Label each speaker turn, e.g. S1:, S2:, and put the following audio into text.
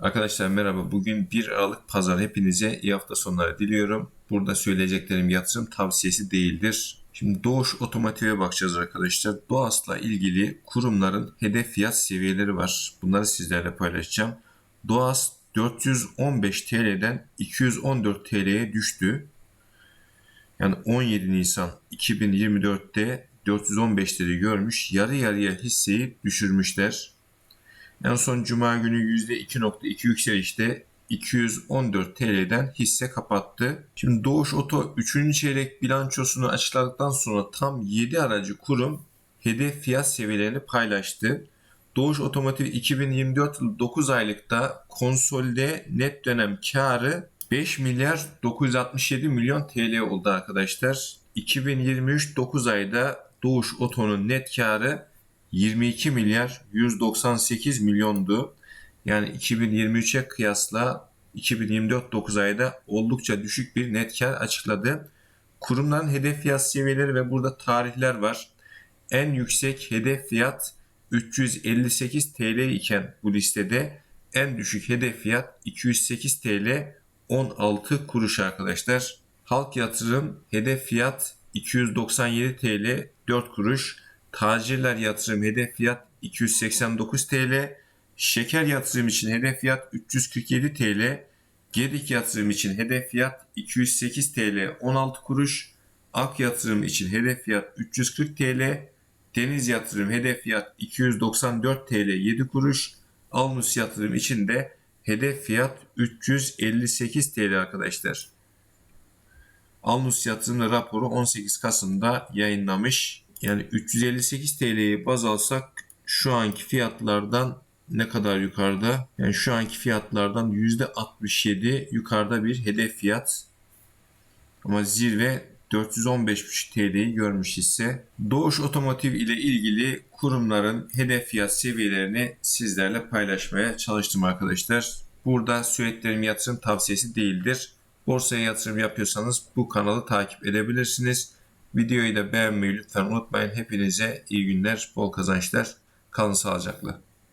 S1: Arkadaşlar merhaba. Bugün 1 Aralık Pazar. Hepinize iyi hafta sonları diliyorum. Burada söyleyeceklerim yatırım tavsiyesi değildir. Şimdi Doğuş Otomotiv'e bakacağız arkadaşlar. Doğas'la ilgili kurumların hedef fiyat seviyeleri var. Bunları sizlerle paylaşacağım. Doğas 415 TL'den 214 TL'ye düştü. Yani 17 Nisan 2024'te 415'leri görmüş. Yarı yarıya hisseyi düşürmüşler. En son cuma günü %2.2 yükselişte 214 TL'den hisse kapattı. Şimdi Doğuş Oto 3. çeyrek bilançosunu açıkladıktan sonra tam 7 aracı kurum hedef fiyat seviyelerini paylaştı. Doğuş Otomotiv 2024 yılı 9 aylıkta konsolde net dönem karı 5 milyar 967 milyon TL oldu arkadaşlar. 2023 9 ayda Doğuş Oto'nun net karı 22 milyar 198 milyondu. Yani 2023'e kıyasla 2024 9 ayda oldukça düşük bir net kar açıkladı. Kurumların hedef fiyat seviyeleri ve burada tarihler var. En yüksek hedef fiyat 358 TL iken bu listede en düşük hedef fiyat 208 TL 16 kuruş arkadaşlar. Halk yatırım hedef fiyat 297 TL 4 kuruş. Tacirler yatırım hedef fiyat 289 TL. Şeker yatırım için hedef fiyat 347 TL. Gedik yatırım için hedef fiyat 208 TL 16 kuruş. Ak yatırım için hedef fiyat 340 TL. Deniz yatırım hedef fiyat 294 TL 7 kuruş. Almus yatırım için de hedef fiyat 358 TL arkadaşlar. Almus yatırımı raporu 18 Kasım'da yayınlamış. Yani 358 TL'yi baz alsak şu anki fiyatlardan ne kadar yukarıda? Yani şu anki fiyatlardan %67 yukarıda bir hedef fiyat. Ama zirve 415,5 TL'yi görmüş ise Doğuş Otomotiv ile ilgili kurumların hedef fiyat seviyelerini sizlerle paylaşmaya çalıştım arkadaşlar. Burada söylediklerim yatırım tavsiyesi değildir. Borsaya yatırım yapıyorsanız bu kanalı takip edebilirsiniz. Videoyu da beğenmeyi lütfen unutmayın. Hepinize iyi günler, bol kazançlar. Kalın sağlıcakla.